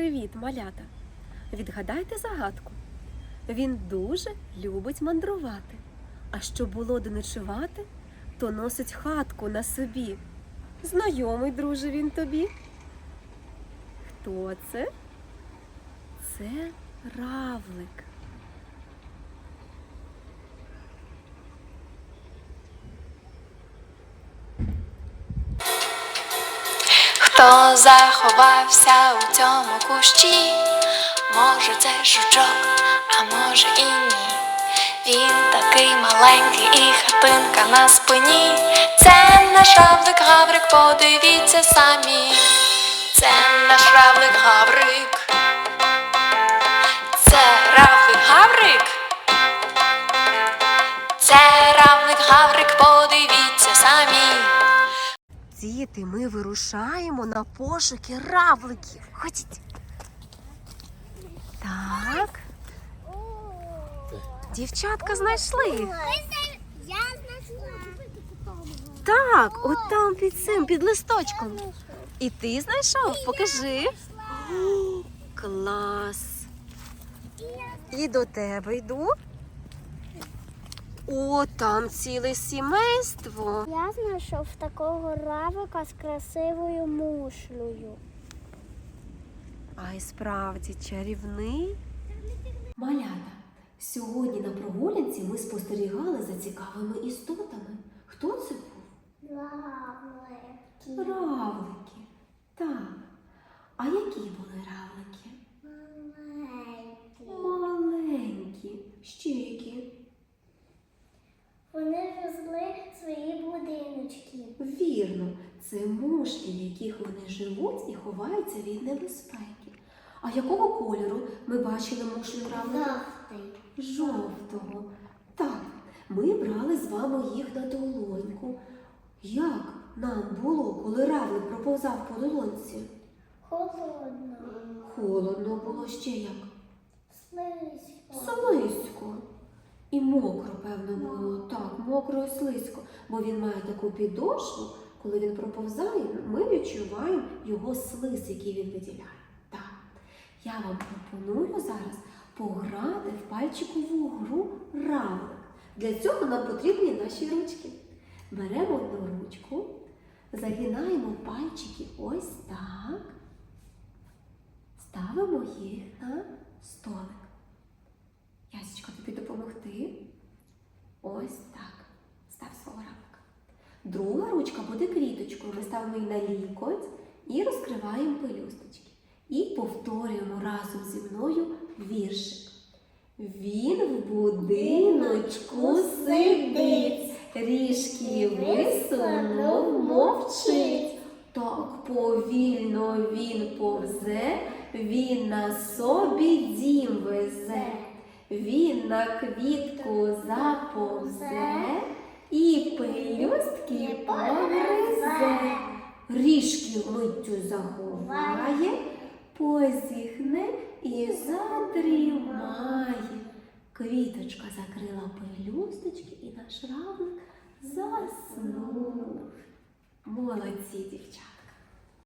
Привіт, малята! Відгадайте загадку. Він дуже любить мандрувати. А щоб було де ночувати, то носить хатку на собі. Знайомий, друже, він тобі. Хто це? Це равлик. Хто заховався у цьому кущі? Може, це жучок, а може і ні. Він такий маленький і хатинка на спині. Це наш равлик гаврик, подивіться самі. Це наш равлик гаврик. Це равлик гаврик. Це равлик гаврик. Діти, ми вирушаємо на пошуки равликів. Ходіть. Так. Дівчатка знайшли. Я знайшла. Так, от там під цим, під листочком. І ти знайшов? Покажи. Клас. І до тебе йду. О, там ціле сімейство. Я знайшов такого равика з красивою мушлею. А й справді чарівний. Малята, сьогодні на прогулянці ми спостерігали за цікавими істотами. Хто це був? Равлики. Равлики. Так. А які були равлики? Маленькі. Маленькі. Ще які? Вони везли свої будиночки. Вірно, це мушлі, в яких вони живуть і ховаються від небезпеки. А якого кольору ми бачили мушлі равлика? Жовтий. Жовтого. Так, ми брали з вами їх на долоньку. Як нам було, коли равлик проповзав по долонці? Холодно. Холодно було ще як. Слизько. І мокро, певно, було. Так, мокро і слизько. Бо він має таку підошву, коли він проповзає, ми відчуваємо його слиз, який він виділяє. Так. Я вам пропоную зараз пограти в пальчикову гру равлик. Для цього нам потрібні наші ручки. Беремо одну ручку, загинаємо пальчики ось так. Ставимо їх на столик. Ясічка, тобі допомогти? Ось так. Став свого равлика. Друга ручка буде квіточкою. Ми ставимо її на лікоть і розкриваємо пелюсточки. І повторюємо разом зі мною віршик. Він в будиночку сидить, ріжки висунув, мовчить. Так повільно він повзе, він на собі дім везе. Він на квітку заповзе пелюстки погризе. Ріжки миттю заховає, позіхне і задрімає. Квіточка закрила пелюсточки і наш равлик заснув. Молодці, дівчата.